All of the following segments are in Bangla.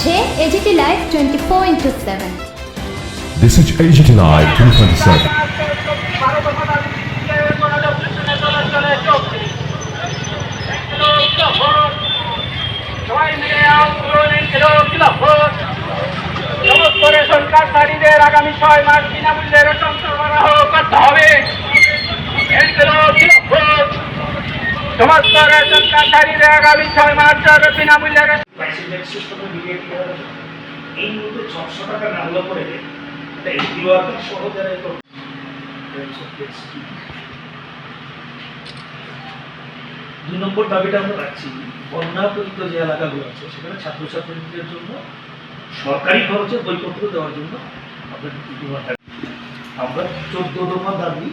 হচ্ছে AGT live twenty four into seven This is AGT Live 227. সবাই মিলে আন্দোলনের খিলাফত সমস্ত রেশন কার্ডধারীদের আগামী ছয় মাস বিনামূল্যে রেশন সরবরাহ করতে হবে সমস্ত রেশন কার্ডধারীদের আগামী ছয় মাস বিনামূল্যে মিলিয়ে দেওয়া হবে। এই মুহূর্তে ছশো টাকা না হলে পরে এটা ওয়ার্কার সহ যারা এগুলো দুই নম্বর দাবিটা আমরা রাখছি বন্যা পীড়িত যে এলাকাগুলো আছে, সেখানে ছাত্রছাত্রীদের জন্য সরকারি খরচে বইপত্র দেওয়ার জন্য ডিমান্ড রাখছি। আমরা চোদ্দ দফা দাবি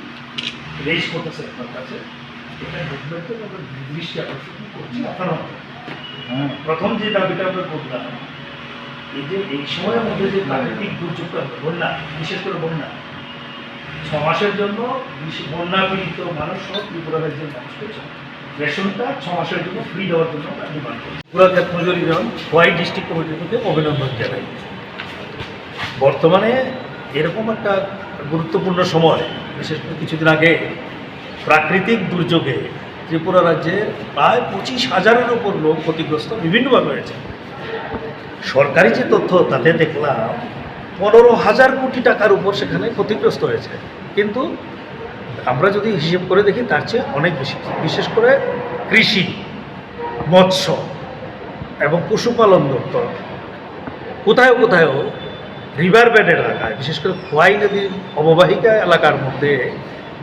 রেজ করতেছে আপনার কাছে এটা গভর্নমেন্টের আমরা দৃষ্টি আকর্ষণ করছি, আপনার। প্রথম যে দাবিটা আমরা করলাম, এই যে এই সময়ের মধ্যে যে প্রাকৃতিক দুর্যোগটা বন্যা, বিশেষ করে বন্যা, ছ মাসের জন্য বন্যা পীড়িত মানুষ সহ ত্রিপুরা রাজ্যের মানুষকে ছ- রেশনটা ছ মাসের জন্য ফ্রি দেওয়ার জন্য আমরা ডিমান্ড করি ত্রিপুরা ক্ষেত মজুরি হোয়াইট ডিস্ট্রিক্ট কমিটির প্রতি অভিনন্দন জানাই। বর্তমানে এরকম একটা গুরুত্বপূর্ণ সময়, বিশেষ করে কিছুদিন আগে প্রাকৃতিক দুর্যোগে ত্রিপুরা রাজ্যে প্রায় পঁচিশ হাজারের উপর লোক ক্ষতিগ্রস্ত বিভিন্নভাবে হয়েছে। সরকারি যে তথ্য, তাতে দেখলাম পনেরো হাজার কোটি টাকার উপর সেখানে ক্ষতিগ্রস্ত হয়েছে। কিন্তু আমরা যদি হিসেব করে দেখি, তার চেয়ে অনেক বেশি। বিশেষ করে কৃষি, মৎস্য এবং পশুপালন দপ্তর। কোথায় কোথায় রিভার বেডের এলাকায়, বিশেষ করে খোয়াই নদীর অববাহিকা এলাকার মধ্যে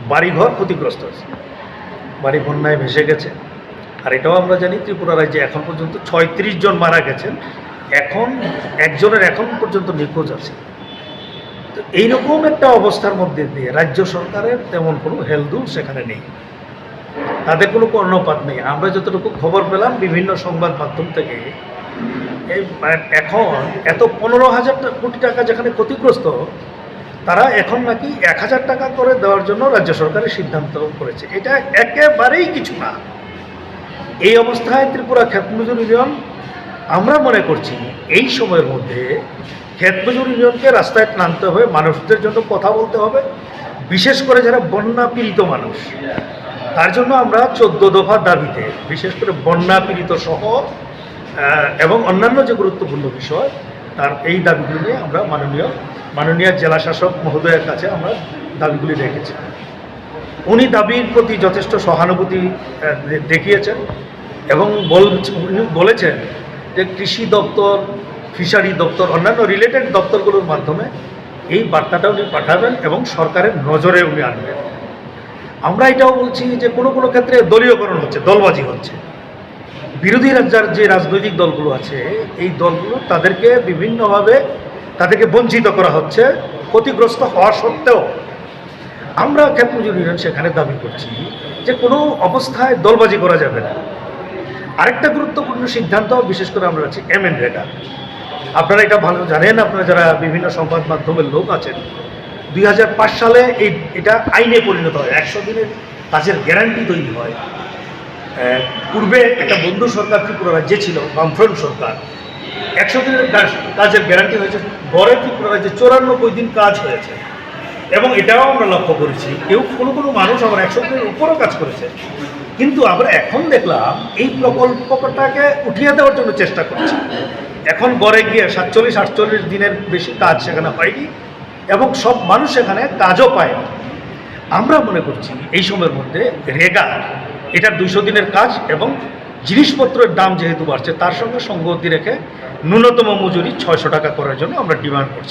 বাড়িঘর ক্ষতিগ্রস্ত হয়েছে। বাড়ি বন্যায় ভেসে গেছে। আর এটাও আমরা জানি ত্রিপুরা রাজ্যে এখন পর্যন্ত ছয়ত্রিশ জন মারা গেছেন। এখন একজনের এখন পর্যন্ত নিখোঁজ আছে। তো এইরকম একটা অবস্থার মধ্যে দিয়ে রাজ্য সরকারের তেমন কোনো হেলদুল সেখানে নেই। তাদের কোনো কর্ণপাত নেই। আমরা যতটুকু খবর পেলাম বিভিন্ন সংবাদ মাধ্যম থেকে, এই এখন এত পনেরো হাজার কোটি টাকা যেখানে ক্ষতিগ্রস্ত তারা এখন নাকি এক হাজার টাকা করে দেওয়ার জন্য রাজ্য সরকারের সিদ্ধান্ত করেছে। এটা একেবারেই কিছু না। এই অবস্থায় ত্রিপুরা ক্ষেত মজুর ইউনিয়ন, আমরা মনে করছি এই সময়ের মধ্যে ক্ষেত মজুর ইউনিয়নকে রাস্তায় নামতে হবে মানুষদের জন্য কথা বলতে হবে, বিশেষ করে যারা বন্যা পীড়িত মানুষ। তার জন্য আমরা চোদ্দ দফা দাবিতে, বিশেষ করে বন্যা পীড়িত সহ এবং অন্যান্য যে গুরুত্বপূর্ণ বিষয়, তার এই দাবিগুলি নিয়ে আমরা মাননীয় মাননীয় জেলা শাসক মহোদয়ের কাছে আমরা দাবিগুলি রেখেছি। উনি দাবির প্রতি যথেষ্ট সহানুভূতি দেখিয়েছেন এবং বলেছেন যে কৃষি দপ্তর, ফিশারি দপ্তর, অন্যান্য রিলেটেড দপ্তরগুলোর মাধ্যমে এই বার্তাটা উনি পাঠাবেন এবং সরকারের নজরে উনি আনবেন। আমরা এটাও বলছি যে কোনো কোনো ক্ষেত্রে দলীয়করণ হচ্ছে, দলবাজি হচ্ছে। বিরোধী রাজ্যের যে রাজনৈতিক দলগুলো আছে, এই দলগুলো তাদেরকে বিভিন্নভাবে তাদেরকে বঞ্চিত করা হচ্ছে, ক্ষতিগ্রস্ত হওয়া সত্ত্বেও আমরা ক্ষেত ইউনিয়ন সেখানে দাবি করছি যে কোনো অবস্থায় দলবাজি করা যাবে না? আরেকটা গুরুত্বপূর্ণ সিদ্ধান্ত, বিশেষ করে আমরা আছি এম এন রেগা আপনারা এটা ভালো জানেন, আপনারা যারা বিভিন্ন সংবাদ মাধ্যমের লোক আছেন, দুই হাজার পাঁচ সালে এই এটা আইনে পরিণত হয়, একশো দিনের কাজের গ্যারান্টি তৈরি হয়। পূর্বে একটা বন্ধু সরকার, ত্রিপুরা রাজ্যে ছিল, বামফ্রন্ট সরকার। একশো দিনের কাজ- কাজের গ্যারান্টি হয়েছে। গড়ে ত্রিপুরা রাজ্যে চৌরানব্বই দিন কাজ হয়েছে। এবং এটাও আমরা লক্ষ্য করেছি। কেউ কোনো কোনো মানুষ আবার একশো দিনের উপরও কাজ করেছে। কিন্তু আমরা এখন দেখলাম, এই প্রকল্পটাকে উঠিয়ে দেওয়ার জন্য চেষ্টা করছি। এখন গড়ে গিয়ে সাতচল্লিশ, আটচল্লিশ দিনের বেশি কাজ সেখানে হয়নি এবং সব মানুষ সেখানে কাজও পায় আমরা মনে করছি, এই সময়ের মধ্যে রেগা, এটা দুশো দিনের কাজ এবং জিনিসপত্রের দাম যেহেতু বাড়ছে, তার সঙ্গে সঙ্গতি রেখে ন্যূনতম মজুরি ছয়শো টাকা করার জন্য আমরা ডিমান্ড করছি।